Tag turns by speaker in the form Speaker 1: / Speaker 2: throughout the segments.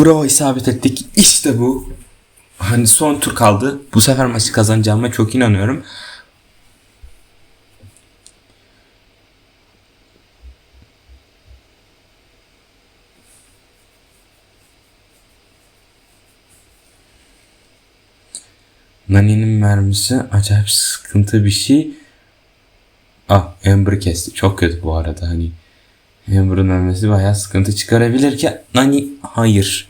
Speaker 1: Bravo isabet ettik. İşte bu. Hani son tur kaldı. Bu sefer maçı kazanacağıma çok inanıyorum. Nani'nin mermisi acayip sıkıntı bir şey. Ah Amber kesti. Çok kötü bu arada hani. Amber'ın ölmesi bayağı sıkıntı çıkarabilir ki Nani hayır.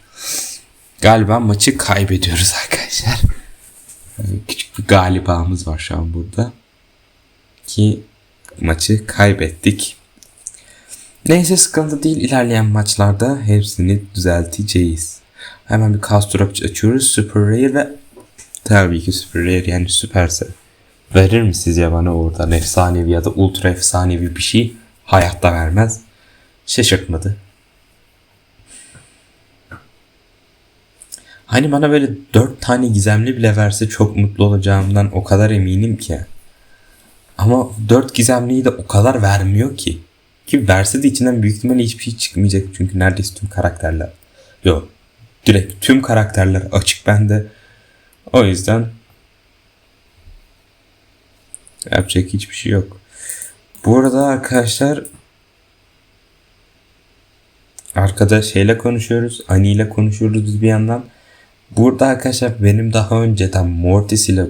Speaker 1: Galiba maçı kaybediyoruz arkadaşlar. Küçük bir galibamız var şu an burada. Ki maçı kaybettik. Neyse sıkıntı değil. İlerleyen maçlarda hepsini düzelteceğiz. Hemen bir Castro açıyoruz. Super Rare ve tabii ki Super Rare yani süperse. Verir mi sizce bana oradan efsanevi ya da ultra efsanevi bir şey? Hayatta vermez. Şaşırtmadı. Hani bana böyle dört tane gizemli bile verse çok mutlu olacağımdan o kadar eminim ki. Ama dört gizemliyi de o kadar vermiyor ki. Ki verse de içinden büyük ihtimalle hiçbir şey çıkmayacak çünkü neredeyse tüm karakterler. Yok. Direkt tüm karakterler açık bende. O yüzden yapacak hiçbir şey yok. Bu arada arkadaşlar arkada şeyle konuşuyoruz. Ani ile konuşuyoruz bir yandan. Burada arkadaşlar benim daha önceden Mortis ile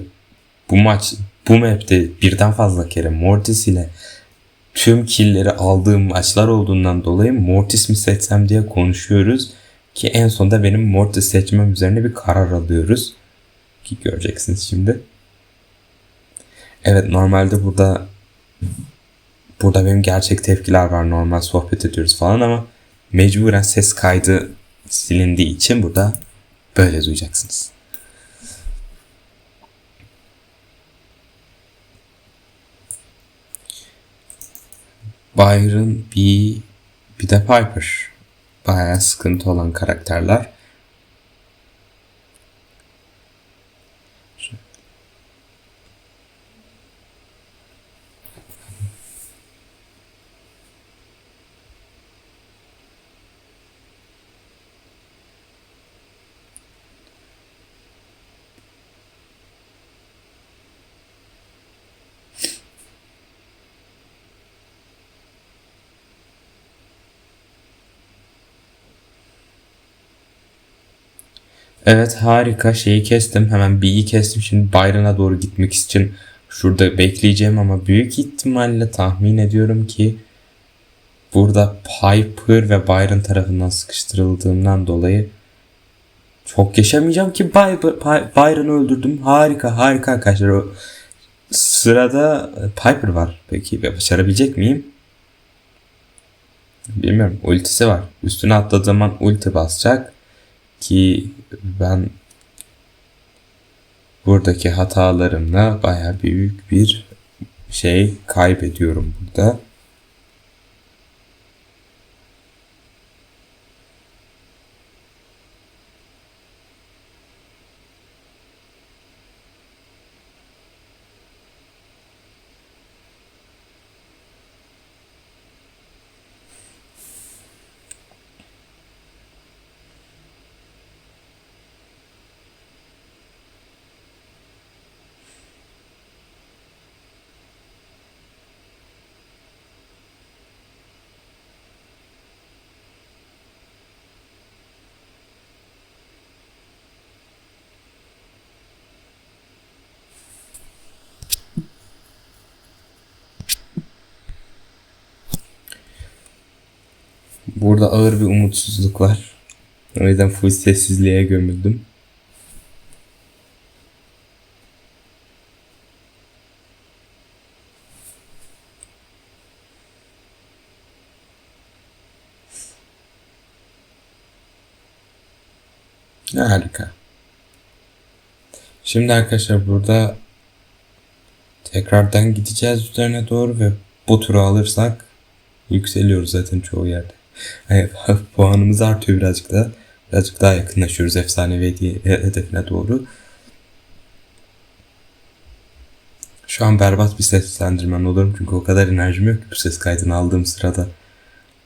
Speaker 1: bu maç bu map'te birden fazla kere Mortis ile tüm killleri aldığım maçlar olduğundan dolayı Mortis mi seçsem diye konuşuyoruz. Ki en sonunda benim Mortis seçmem üzerine bir karar alıyoruz. Ki göreceksiniz şimdi. Evet normalde burada burada benim gerçek tepkiler var. Normal sohbet ediyoruz falan ama mecburen ses kaydı silindiği için burada böyle duyacaksınız. Byron, bir, bir de Piper. Bayağı sıkıntı olan karakterler. Evet harika şeyi kestim. Hemen B'yi kestim. Şimdi Byron'a doğru gitmek için şurada bekleyeceğim ama büyük ihtimalle tahmin ediyorum ki burada Piper ve Byron tarafından sıkıştırıldığımdan dolayı çok yaşamayacağım ki By Byron'ı öldürdüm. Harika harika arkadaşlar. O sırada Piper var. Peki başarabilecek miyim? Bilmiyorum. Ultisi var. Üstüne atladığı zaman ulti basacak ki ben buradaki hatalarımla baya büyük bir şey kaybediyorum burada. Burada ağır bir umutsuzluk var. O yüzden full sessizliğe gömüldüm. Harika. Şimdi arkadaşlar burada tekrardan gideceğiz üzerine doğru ve bu turu alırsak yükseliyoruz zaten çoğu yerde. Evet, puanımız artıyor birazcık daha. Birazcık daha yakınlaşıyoruz efsanevi hediye hedefine doğru. Şu an berbat bir seslendirmen olurum çünkü o kadar enerjim yok ki bu ses kaydını aldığım sırada.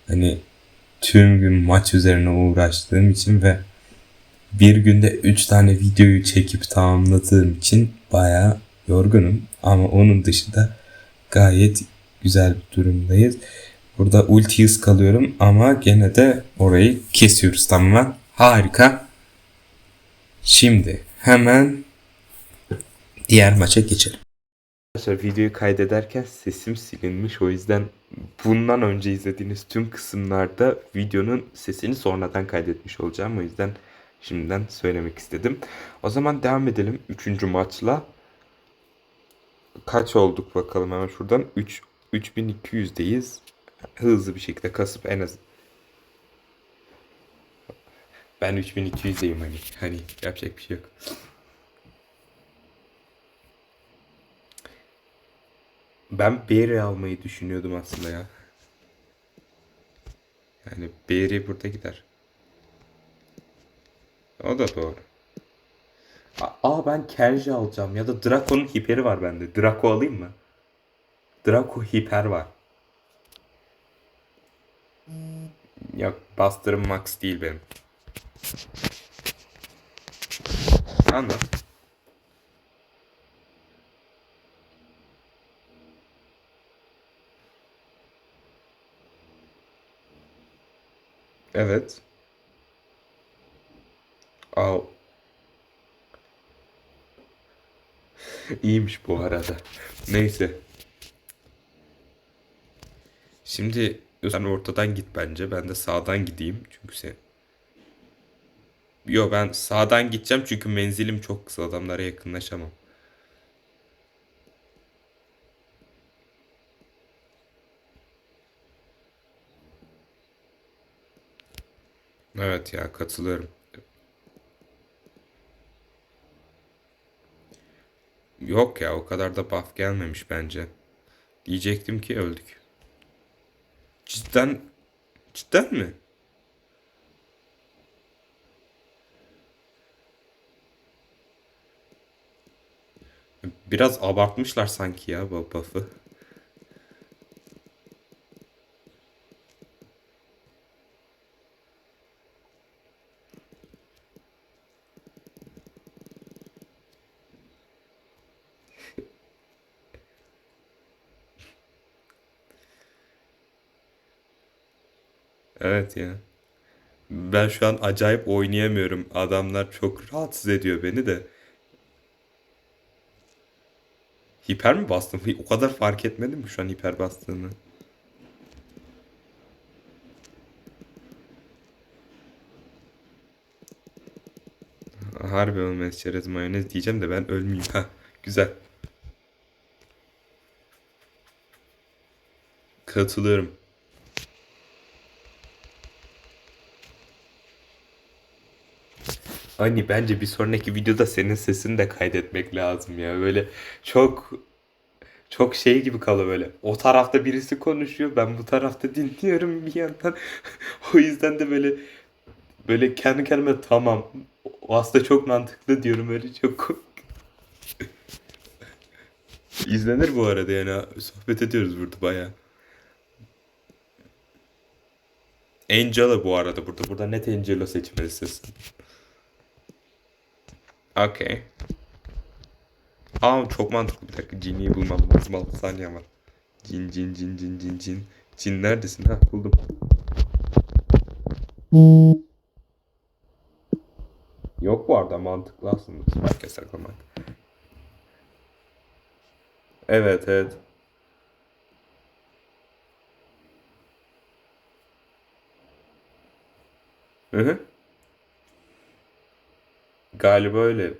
Speaker 1: Hani tüm gün maç üzerine uğraştığım için ve bir günde 3 tane videoyu çekip tamamladığım için bayağı yorgunum. Ama onun dışında gayet güzel bir durumdayız. Burada ulti hız kalıyorum ama gene de orayı kesiyoruz tamamen. Harika. Şimdi hemen diğer maça geçelim. Arkadaşlar videoyu kaydederken sesim silinmiş o yüzden bundan önce izlediğiniz tüm kısımlarda videonun sesini sonradan kaydetmiş olacağım. O yüzden şimdiden söylemek istedim. O zaman devam edelim 3. maçla. Kaç olduk bakalım hemen şuradan. 3 3200'deyiz. Hızlı bir şekilde kasıp en az ben 3200'deyim hani. Hani yapacak bir şey yok. Ben Berry almayı düşünüyordum aslında ya. Yani Berry burada gider. O da doğru. Aa ben Kenji alacağım ya da Draco'nun hiperi var bende. Draco alayım mı? Draco hiper var. Yok bastırım max değil benim. Anlat. Evet. Al. İyiymiş bu arada. Neyse. Şimdi sen ortadan git bence. Ben de sağdan gideyim. Çünkü sen... Yo ben sağdan gideceğim çünkü menzilim çok kısa. Adamlara yakınlaşamam. Evet ya katılıyorum. Yok ya o kadar da buff gelmemiş bence. Diyecektim ki öldük. Cidden cidden mi? Biraz abartmışlar sanki ya bu buff'ı. Evet ya. Ben şu an acayip oynayamıyorum. Adamlar çok rahatsız ediyor beni de. Hiper mi bastım? O kadar fark etmedim mi şu an hiper bastığını? Harbi olmaz çerez mayonez diyeceğim de ben ölmeyeyim. Ha, güzel. Katılıyorum. Hani bence bir sonraki videoda senin sesini de kaydetmek lazım ya. Böyle çok çok şey gibi kalıyor böyle. O tarafta birisi konuşuyor, ben bu tarafta dinliyorum bir yandan. O yüzden de böyle böyle kendi kendime tamam. O aslında çok mantıklı diyorum öyle çok İzlenir bu arada yani sohbet ediyoruz burada bayağı. Angela bu arada burada. Burada net Angela seçmelisin. Okey. Aa çok mantıklı bir dakika. Cin'i bulmam lazım. 6 saniye var. Cin cin cin cin cin cin. Cin neredesin? Ha buldum. Yok bu arada mantıklı aslında. Spike saklamak. Evet evet. Hı hı. Galiba öyle.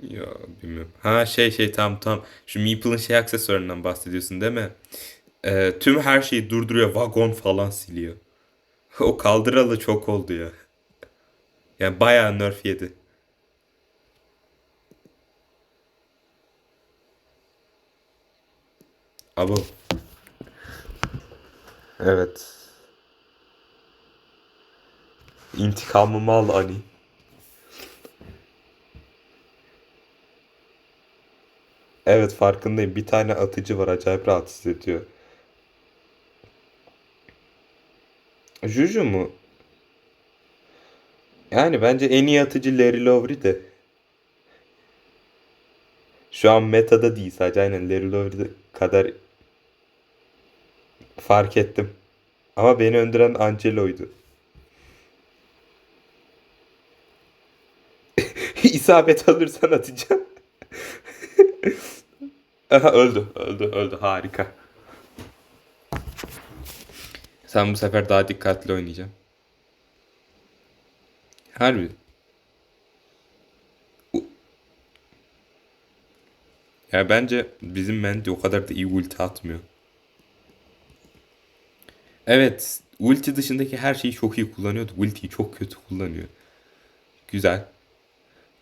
Speaker 1: Ya bilmiyorum. Ha şey şey tamam tamam. Şu Meeple'ın şey aksesuarından bahsediyorsun değil mi? Ee, tüm her şeyi durduruyor. Vagon falan siliyor. O kaldıralı çok oldu ya. Yani bayağı nerf yedi. Abo. Evet. İntikamımı al Ani. Evet farkındayım. Bir tane atıcı var. Acayip rahatsız ediyor. Juju mu? Yani bence en iyi atıcı Larry Lowry de. Şu an metada değil sadece aynen Larry Lowry kadar fark ettim. Ama beni öldüren Angelo'ydu. İsabet alırsan atacağım. Aha öldü, öldü, öldü. Harika. Sen bu sefer daha dikkatli oynayacaksın. Harbi. Ya bence bizim Mendy o kadar da iyi ulti atmıyor. Evet, ulti dışındaki her şeyi çok iyi kullanıyordu. Ultiyi çok kötü kullanıyor. Güzel.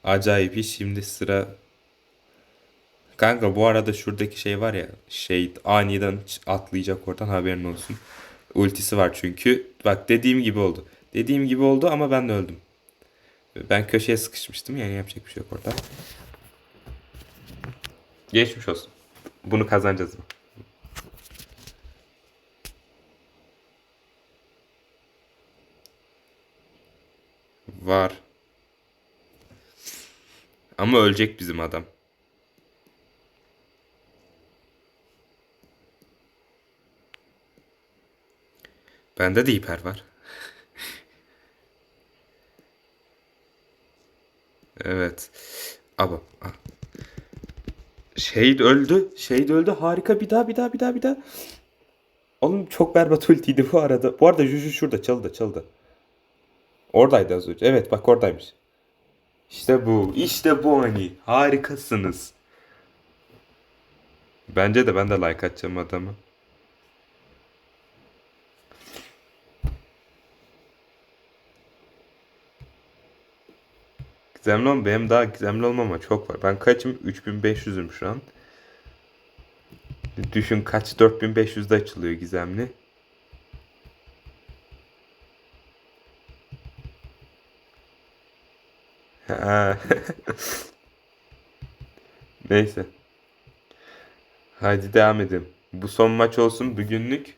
Speaker 1: Acayip iş. Şimdi sıra Kanka bu arada şuradaki şey var ya şey aniden atlayacak oradan haberin olsun. Ultisi var çünkü. Bak dediğim gibi oldu. Dediğim gibi oldu ama ben öldüm. Ben köşeye sıkışmıştım yani yapacak bir şey yok orada. Geçmiş olsun. Bunu kazanacağız mı? Var. Ama ölecek bizim adam. Bende de hiper var. Evet. Ah. Shade öldü. Shade öldü. Harika. Bir daha bir daha bir daha bir daha. Oğlum çok berbat ultiydi bu arada. Bu arada Juju şurada çaldı çaldı. Oradaydı az önce. Evet bak oradaymış. İşte bu. İşte bu hani. Harikasınız. Bence de ben de like atacağım adamı. Gizemli olma benim daha gizemli olmama çok var. Ben kaçım? 3500'üm şu an. Düşün kaç 4500'de açılıyor gizemli. Ha. Neyse. Hadi devam edelim. Bu son maç olsun bugünlük.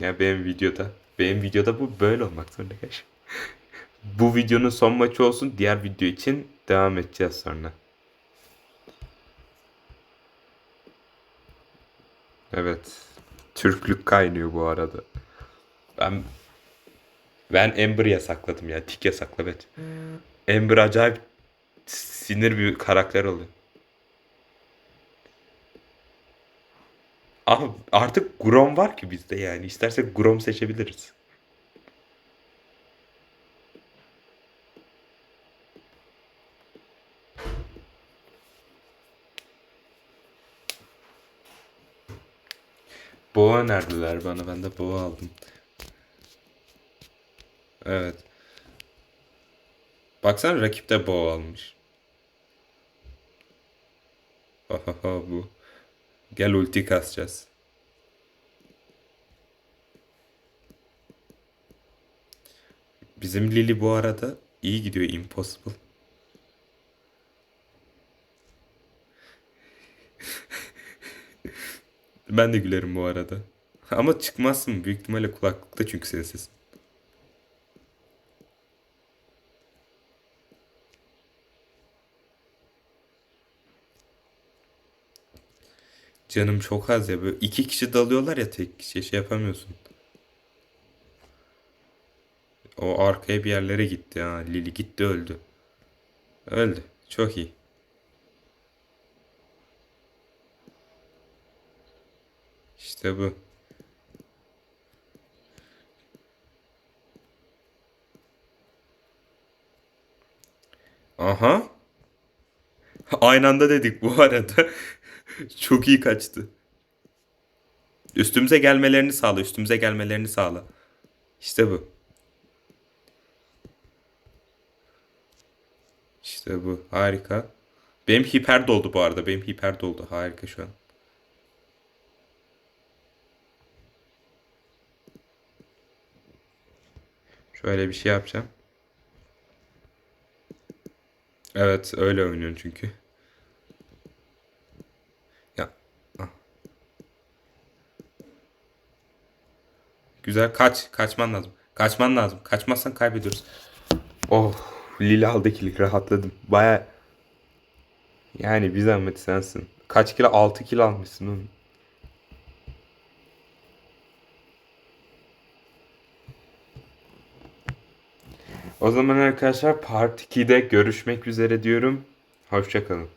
Speaker 1: Ya benim videoda. Benim videoda bu böyle olmak zorunda kardeşim. Bu videonun son maçı olsun. Diğer video için devam edeceğiz sonra. Evet. Türklük kaynıyor bu arada. Ben ben Amber'ı yasakladım ya. Tik yasakla bet. Amber acayip sinir bir karakter oluyor. Ama artık Grom var ki bizde yani. İstersek Grom seçebiliriz. Boğa önerdiler bana. Ben de boğa aldım. Evet. Baksana rakip de boğa almış. Ha ha ha bu. Gel ulti kasacağız. Bizim Lily bu arada iyi gidiyor Impossible. Ben de gülerim bu arada. Ama çıkmazsın büyük ihtimalle kulaklıkta çünkü senin. Canım çok az ya böyle iki kişi dalıyorlar ya tek kişi şey yapamıyorsun. O arkaya bir yerlere gitti ha. Lili gitti öldü. Öldü. Çok iyi. İşte bu. Aha. Aynı anda dedik bu arada. Çok iyi kaçtı. Üstümüze gelmelerini sağla, üstümüze gelmelerini sağla. İşte bu. İşte bu. Harika. Benim hiper doldu bu arada. Benim hiper doldu. Harika şu an. Şöyle bir şey yapacağım. Evet öyle oynuyorum çünkü. Ya. Ah. Güzel kaç. Kaçman lazım. Kaçman lazım. Kaçmazsan kaybediyoruz. Oh. Lila aldı kilik rahatladım. Baya yani bir zahmet sensin. Kaç kilo? 6 kilo almışsın oğlum. O zaman arkadaşlar Part 2'de görüşmek üzere diyorum. Hoşçakalın.